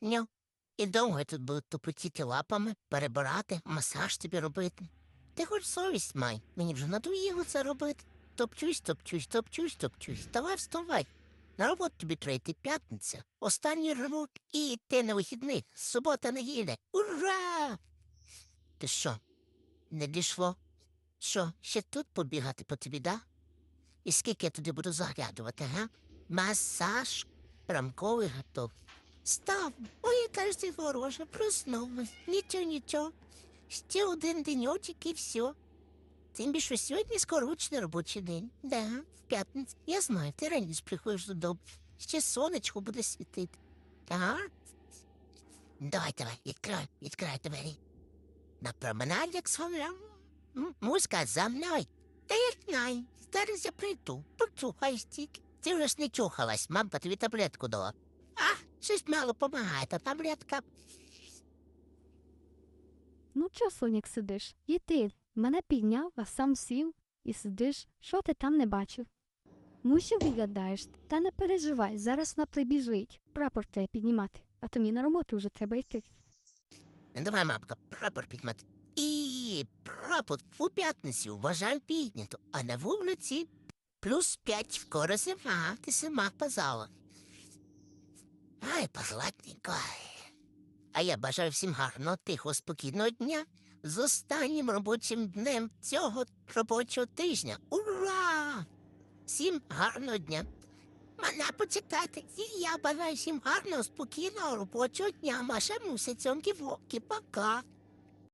Ню. І довго я тут буду тупотіти лапами, перебирати, масаж тобі робити. Ти хоч совість май, мені вже надоїло це робити. Топчусь, топчусь, топчусь, топчусь. Давай вставай. На роботу тобі треба йти п'ятниця. Останній ранок і йти на вихідних. Субота неділя. Ура! Ти що? Не дійшло? Що, ще тут побігати по тобі, да? І скільки я туди буду заглядувати, га? Масаж рамковий готов. Став, ой, яка ж ти ворожа, проснулась. Нічого, нічого. Ще один деньочок і все. Тим більше сьогодні скорочений робочий день. Да, в п'ятницю. Я знаю, ти раніше приходиш додому. Ще сонечко буде світити. Ага. Давай, давай, відкривай, відкривай двері. На променад, як сховляв. Музика за мною. Та я знаю, зараз я прийду, почухай стільки. Ти вже ж не чухалась, мамка тобі таблетку дала. А, щось мало помагає, та таблетка. Ну чо, Сонік, сидиш? І ти мене підняв, а сам сів і сидиш. Що ти там не бачив? Мусів виглядаєш, та не переживай, зараз на прибіжить. Прапор треба піднімати, а то мені на роботу вже треба йти. Давай, мамка, прапор підмати. І прапор у п'ятницю вважаю піднято, а на вулиці плюс п'ять скоро зима, ти сама казала. Ай, позлатненько. А я бажаю всім гарного, тихо, спокійного дня з останнім робочим днем цього робочого тижня. Ура! Всім гарного дня. Мене почитати, і я бажаю всім гарного, спокійного робочого дня. Маша мусить цьомки вовки, пока.